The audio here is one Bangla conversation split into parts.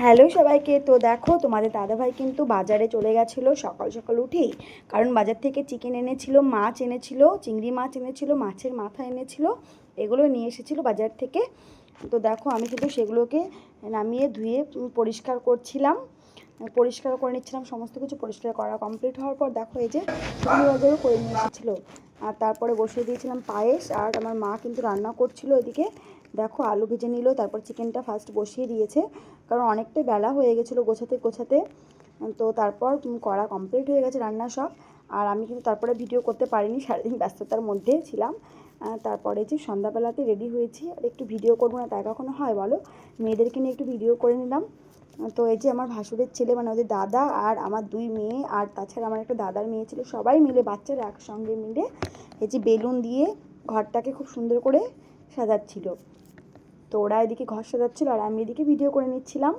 হ্যালো সবাইকে। তো দেখো, তোমাদের দাদাভাই কিন্তু বাজারে চলে গেছিল সকাল সকাল উঠেই। কারণ বাজার থেকে চিকেন এনেছিল, মাছ এনেছিল, চিংড়ি মাছ এনেছিল, মাছের মাথা এনেছিল, এগুলো নিয়ে এসেছিল বাজার থেকে। তো দেখো, আমি কিন্তু সেগুলোকে নামিয়ে ধুয়ে পরিষ্কার করছিলাম। পরিষ্কার করে নিচ্ছিলাম, সমস্ত কিছু পরিষ্কার করা কমপ্লিট হওয়ার পর দেখো, এই যে চিংড়ি বাজারও করে নিয়ে এসেছিল। আর তারপরে বসিয়ে দিয়েছিলাম পায়েস, আর আমার মা কিন্তু রান্না করছিল এদিকে। দেখো আলু ভেজে নিল, তারপর চিকেনটা ফার্স্ট বসিয়ে দিয়েছে, কারণ অনেকটাই বেলা হয়ে গেছিল গোছাতে গোছাতে। তো তারপর করা কমপ্লিট হয়ে গেছে রান্না সব। আর আমি কিন্তু তারপরে ভিডিও করতে পারিনি, সারাদিন ব্যস্ততার মধ্যে ছিলাম। তারপরে যে সন্ধ্যাবেলাতে রেডি হয়েছি, আর একটু ভিডিও করব না তাই কখনো হয় বলো? মেয়েদেরকে নিয়ে একটু ভিডিও করে নিলাম। তো এই যে আমার ভাসুরের ছেলে মানে ওদের দাদা আর আমার দুই মেয়ে, আর তাছাড়া আমার একটা দাদার মেয়ে ছিল, সবাই মিলে বাচ্চারা একসঙ্গে মিলে এই যে বেলুন দিয়ে ঘরটাকে খুব সুন্দর করে সাজাচ্ছিল। তো ওরা এদিকে ঘর সাজাচ্ছিল আর আমি এদিকে ভিডিও করে নিচ্ছিলাম।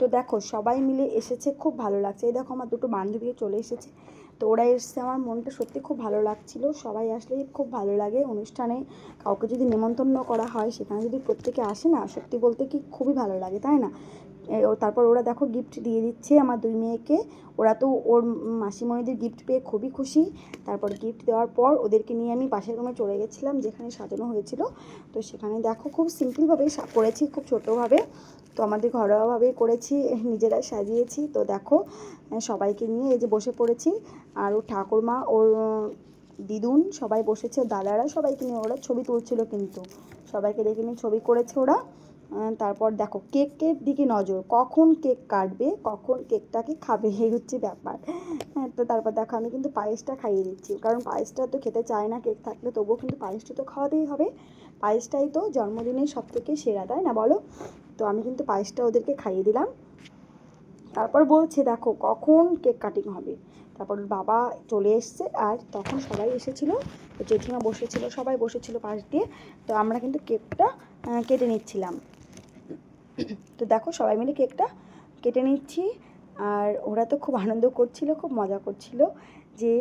তো দেখো, সবাই মিলে এসেছে, খুব ভালো লাগছে। এই দেখো, আমার দুটো বান্ধবীও চলে এসেছে। তো ওরা এসছে, আমার মনটা সত্যি খুব ভালো লাগছিল। সবাই আসলে খুব ভালো লাগে অনুষ্ঠানে। কাউকে যদি নেমন্তন্ন করা হয়, সেখানে যদি প্রত্যেকে আসে না, সত্যি বলতে কি খুবই ভালো লাগে, তাই না? তারপর ওরা দেখো গিফট দিয়ে দিচ্ছে আমার দুই মেয়েকে। ওরা তো ওর মাসিমণিদের গিফট পেয়ে খুবই খুশি। তারপর গিফট দেওয়ার পর ওদেরকে নিয়ে আমি পাশের রুমে চলে গেছিলাম যেখানে সাজানো হয়েছিল। তো সেখানে দেখো খুব সিম্পলভাবেই করেছি, খুব ছোটোভাবে তো আমাদের ঘরোয়াভাবেই করেছি নিজেরাই সাজিয়েছি। তো দেখো সবাইকে নিয়ে এই যে বসে পড়েছি। আর ওর ঠাকুরমা, ওর দিদুন সবাই বসেছে দাদারা সবাইকে নিয়ে ওরা ছবি তুলছিল কিন্তু। সবাইকে দেখে নিয়ে ছবি করেছে ওরা। তারপর দেখো কেকের দিকে নজর, কখন কেক কাটবে, কখন কেকটাকে খাবে, এই হচ্ছে ব্যাপার। হ্যাঁ তো তারপর দেখো আমি কিন্তু পায়েসটা খাইয়ে দিচ্ছি, কারণ পায়েসটা তো খেতে চায় না কেক থাকলে, তবুও কিন্তু পায়েসটা তো খাওয়াতেই হবে। পায়েসটাই তো জন্মদিনের সব থেকে সেরা, তাই না বলো? তো আমি কিন্তু পায়েসটা ওদেরকে খাইয়ে দিলাম। তারপর বলছে দেখো কখন কেক কাটিং হবে। তারপর বাবা চলে এসছে আর তখন সবাই এসেছিল জেঠিমা বসেছিল, সবাই বসেছিল পাশ দিয়ে, তো আমরা কিন্তু কেকটা কেটে নিচ্ছিলাম। তো দেখো সবাই মিলে কেকটা কেটে নিচ্ছি। আর ওরা তো খুব আনন্দ করছিল, খুব মজা করছিল যে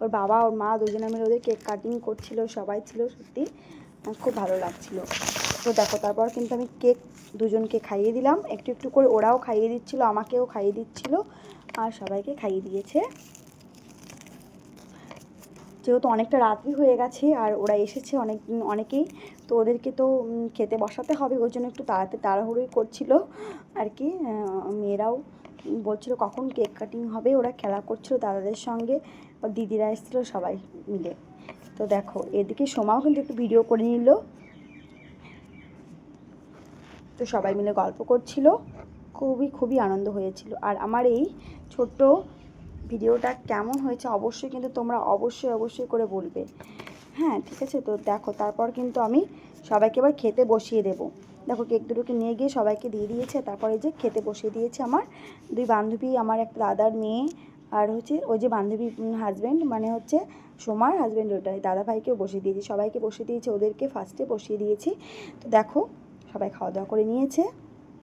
ওর বাবা, ওর মা দুজনে মিলে ওদের কেক কাটিং করছিল, সবাই ছিল সত্যি খুব ভালো লাগছিল। তো দেখো, তারপর কিন্তু আমি কেক দুজনকে খাইয়ে দিলাম। একটু একটু করে ওরাও খাইয়ে দিচ্ছিল, আমাকেও খাইয়ে দিচ্ছিল, আর সবাইকে খাইয়ে দিয়েছে। যেহেতু অনেকটা রাত্রি হয়ে গেছে আর ওরা এসেছে অনেক, অনেকেই, তো ওদেরকে তো খেতে বসাতে হবে, ওই জন্য একটু তাড়াতে, তাড়াহুড়োই করছিল আর কি মেয়েরাও বলছিল কখন কেক কাটিং হবে, ওরা খেলা করছিল দাদাদের সঙ্গে ওর দিদিরা এসেছিল সবাই মিলে। তো দেখো, এদিকে সোমাও কিন্তু একটু ভিডিও করে নিল। তো সবাই মিলে গল্প করছিল, খুবই খুবই আনন্দ হয়েছিল। আর আমার এই ছোট্ট ভিডিওটা কেমন হয়েছে অবশ্যই কিন্তু তোমরা অবশ্যই অবশ্যই করে বলবে। হ্যাঁ ঠিক আছে? তো দেখো, তারপর কিন্তু আমি সবাইকে এবার খেতে বসিয়ে দেব। দেখো, কেক দুটোকে নিয়ে গিয়ে সবাইকে দিয়ে দিয়েছে। তারপরে যে খেতে বসিয়ে দিয়েছে আমার দুই বান্ধবী, আমার একটা দাদার মেয়ে আর হচ্ছে ওই যে বান্ধবী হাজব্যান্ড মানে হচ্ছে সোমার হাজব্যান্ড ওটাই। দাদা ভাইকেও বসিয়ে দিয়েছি, সবাইকে বসিয়ে দিয়েছি, ওদেরকে ফার্স্টে বসিয়ে দিয়েছি। তো দেখো, সবাই খাওয়া দাওয়া করে নিয়েছে।